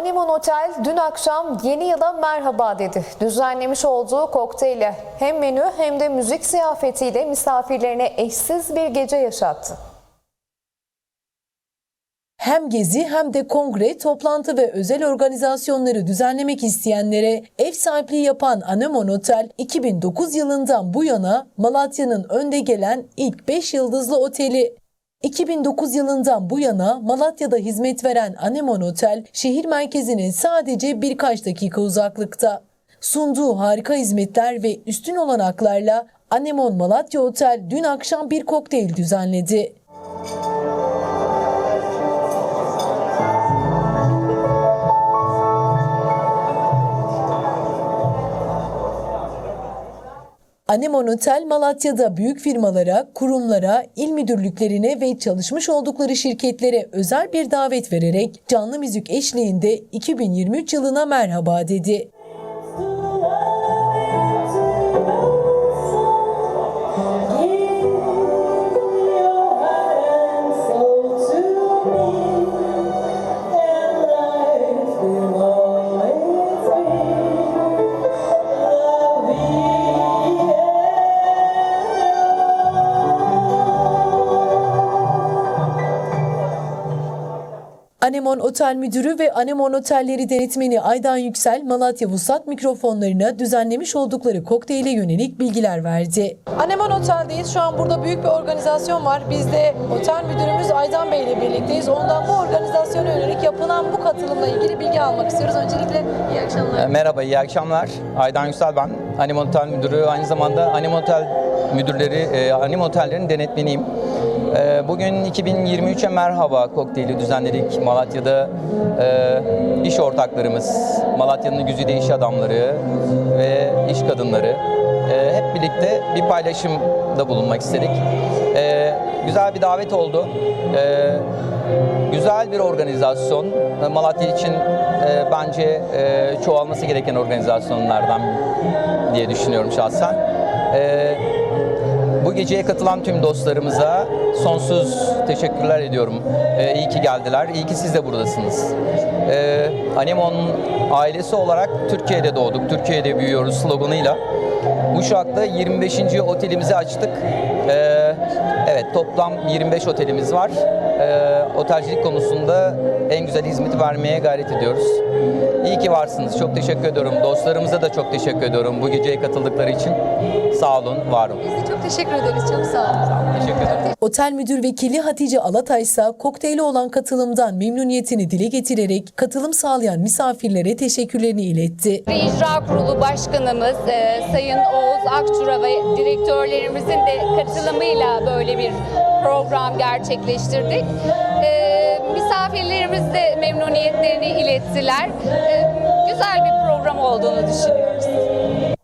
Anemon Otel dün akşam yeni yıla merhaba dedi. Düzenlemiş olduğu kokteyle hem menü hem de müzik ziyafetiyle misafirlerine eşsiz bir gece yaşattı. Hem gezi hem de kongre, toplantı ve özel organizasyonları düzenlemek isteyenlere ev sahipliği yapan Anemon Otel 2009 yılından bu yana Malatya'nın önde gelen ilk 5 yıldızlı oteli. 2009 yılından bu yana Malatya'da hizmet veren Anemon Otel şehir merkezine sadece birkaç dakika uzaklıkta. Sunduğu harika hizmetler ve üstün olanaklarla Anemon Malatya Otel dün akşam bir kokteyl düzenledi. Anemon Otel Malatya'da büyük firmalara, kurumlara, il müdürlüklerine ve çalışmış oldukları şirketlere özel bir davet vererek canlı müzik eşliğinde 2023 yılına merhaba dedi. Anemon Otel Müdürü ve Anemon Otelleri Denetmeni Aydan Yüksel, Malatya Vuslat mikrofonlarına düzenlemiş oldukları kokteyle yönelik bilgiler verdi. Anemon Otel'deyiz. Şu an burada büyük bir organizasyon var. Biz de otel müdürümüz Aydan Bey ile birlikteyiz. Ondan bu organizasyona yönelik yapılan bu katılımla ilgili bilgi almak istiyoruz. Öncelikle iyi akşamlar. E, Merhaba, iyi akşamlar. Aydan Yüksel ben. Anim Otel Müdürü, aynı zamanda Anim Otel Müdürleri, e, Anim Otellerin denetmeniyim. E, Bugün 2023'e merhaba kokteyli düzenledik. Malatya'da e, iş ortaklarımız, Malatya'nın güzide iş adamları ve iş kadınları e, hep birlikte bir paylaşımda bulunmak istedik. E, Güzel bir davet oldu. Güzel bir organizasyon. Malatya için bence çoğalması gereken organizasyonlardan diye düşünüyorum şahsen. Bu geceye katılan tüm dostlarımıza sonsuz teşekkürler ediyorum. E, iyi ki geldiler, iyi ki siz de buradasınız. E, Anemon ailesi olarak Türkiye'de doğduk, Türkiye'de büyüyoruz sloganıyla. Uşak'ta 25. otelimizi açtık. E, evet toplam 25 otelimiz var. E, otelcilik konusunda en güzel hizmeti vermeye gayret ediyoruz. İyi ki varsınız. Çok teşekkür ediyorum. Dostlarımıza da çok teşekkür ediyorum bu geceye katıldıkları için. Sağ olun, var olun. Biz de çok teşekkür ederiz. Çok sağ olun. Teşekkür ederim. Otel Müdür Vekili Hatice Alatay ise kokteyle olan katılımdan memnuniyetini dile getirerek katılım sağlayan misafirlere teşekkürlerini iletti. İcra Kurulu Başkanımız e, Sayın Oğuz Akçura ve direktörlerimizin de katılımıyla böyle bir program gerçekleştirdik. E, misafirlerimiz de memnuniyetlerini ilettiler. E, güzel bir program olduğunu düşünüyorum.